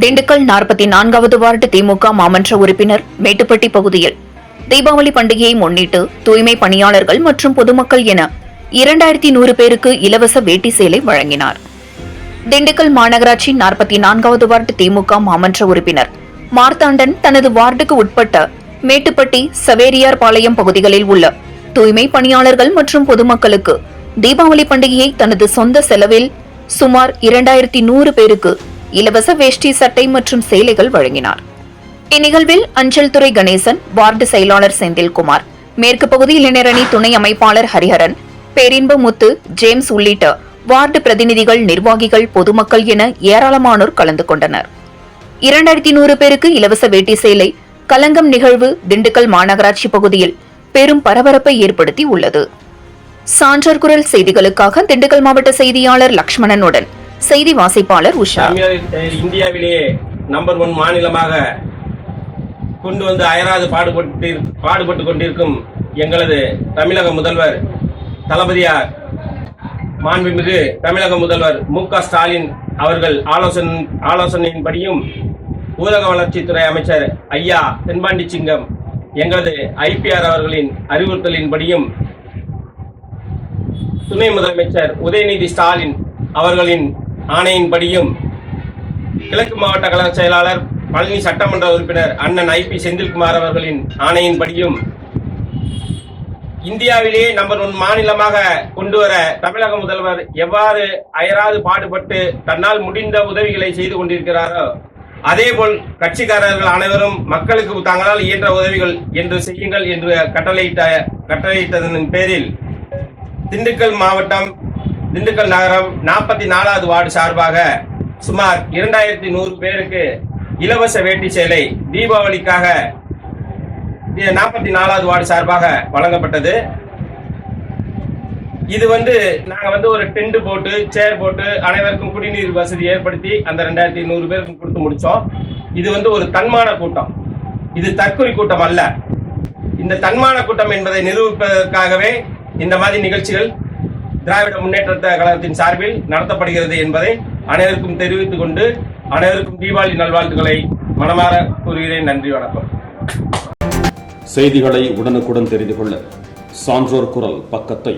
திண்டுக்கல் நாற்பத்தி நான்காவது வார்டு திமுக மாமன்ற உறுப்பினர் மேட்டுப்பட்டி பகுதியில். தீபாவளி பண்டிகையை முன்னிட்டு தூய்மை பணியாளர்கள் மற்றும் பொதுமக்கள் என இரண்டாயிரத்தி நூறு பேருக்கு இலவச வேட்டி சேலை வழங்கினார். திண்டுக்கல் மாநகராட்சி நாற்பத்தி நான்காவது வார்டு திமுக மாமன்ற உறுப்பினர் மார்த்தாண்டன் தனது வார்டுக்கு உட்பட்ட மேட்டுப்பட்டி சவேரியார் பாளையம் பகுதிகளில் உள்ள தூய்மை பணியாளர்கள் மற்றும் பொதுமக்களுக்கு தீபாவளி பண்டிகையை தனது சொந்த செலவில் சுமார் இரண்டாயிரத்தி நூறு பேருக்கு இலவச வேஷ்டி சட்டை மற்றும் சேலைகள் வழங்கினார். இந்நிகழ்வில் அஞ்சல் துறை கணேசன் வார்டு செயலாளர் செந்தில்குமார் மேற்கு பகுதி இளைஞரணி துணை அமைப்பாளர் ஹரிஹரன் பேரின்பமுத்து ஜேம்ஸ் உள்ளிட்ட வார்டு பிரதிநிதிகள் நிர்வாகிகள் பொதுமக்கள் என ஏராளமானோர் கலந்து கொண்டனர். இரண்டாயிரத்தி நூறு பேருக்கு இலவச வேட்டி சேலை கலங்கம் நிகழ்வு திண்டுக்கல் மாநகராட்சி பகுதியில் பெரும் பரபரப்பை ஏற்படுத்தி உள்ளது சான்றர் குரல் செய்திகளுக்காக திண்டுக்கல் மாவட்ட செய்தியாளர் லக்ஷ்மணனுடன் செய்தி வாசிப்பாளர் உஷா. இந்தியாவிலேயே நம்பர் ஒன் மாநிலமாக கொண்டு வந்து அயராது பாடுபட்டு பாடுபட்டு கொண்டிருக்கும் எங்களது தமிழக முதல்வர் தளபதியார் மாண்புமிகு தமிழக முதல்வர் மு க ஸ்டாலின் அவர்கள் ஆலோசனை ஆலோசனையின்படியும் ஊரக வளர்ச்சித்துறை அமைச்சர் ஐயா தென்பாண்டி சிங்கம் எங்களது ஐபிஆர் அவர்களின் அறிவுறுத்தலின்படியும் துணை முதலமைச்சர் உதயநிதி ஸ்டாலின் அவர்களின் ஆணையின்படியும் கிழக்கு மாவட்ட கழக செயலாளர் பழனி சட்டமன்ற உறுப்பினர் அண்ணன் ஐ பி செந்தில்குமார் அவர்களின் ஆணையின்படியும் இந்தியாவிலேயே நம்பர் ஒன் மாநிலமாக கொண்டு வர தமிழக முதல்வர் எவ்வாறு அயராது பாடுபட்டு தன்னால் முடிந்த உதவிகளை செய்து கொண்டிருக்கிறாரோ அதேபோல் கட்சிக்காரர்கள் அனைவரும் மக்களுக்கு தங்களால் இயன்ற உதவிகள் என்று செய்யுங்கள் என்று கட்டளையிட்ட கட்டளையிட்டதன் பேரில் திண்டுக்கல் மாவட்டம் திண்டுக்கல் நகரம் நாற்பத்தி நாலாவது வார்டு சார்பாக சுமார் இரண்டாயிரத்தி நூறு பேருக்கு இலவச வேட்டி சேலை தீபாவளிக்காக நாற்பத்தி நாலாவது வார்டு சார்பாக வழங்கப்பட்டது. இது வந்து நாங்க வந்து ஒரு டென்ட் போட்டு சேர் போட்டு அனைவருக்கும் குடிநீர் வசதி ஏற்படுத்தி அந்த ரெண்டாயிரத்தி நூறு பேருக்கு கொடுத்து முடிச்சோம். இது வந்து ஒரு தன்மான கூட்டம். இது தற்கொலை கூட்டம் அல்ல. இந்த தன்மான கூட்டம் என்பதை நிரூபிப்பதற்காகவே இந்த மாதிரி நிகழ்ச்சிகள் திராவிட முன்னேற்ற கழகத்தின் சார்பில் நடத்தப்படுகிறது என்பதை அனைவருக்கும் தெரிவித்துக் கொண்டு அனைவருக்கும் தீபாவளி நல்வாழ்த்துக்களை மனமாற கூறுகிறேன். நன்றி வணக்கம். செய்திகளை உடனுக்குடன் தெரிந்து கொள்ள சான்றோர் குரல் பக்கத்தை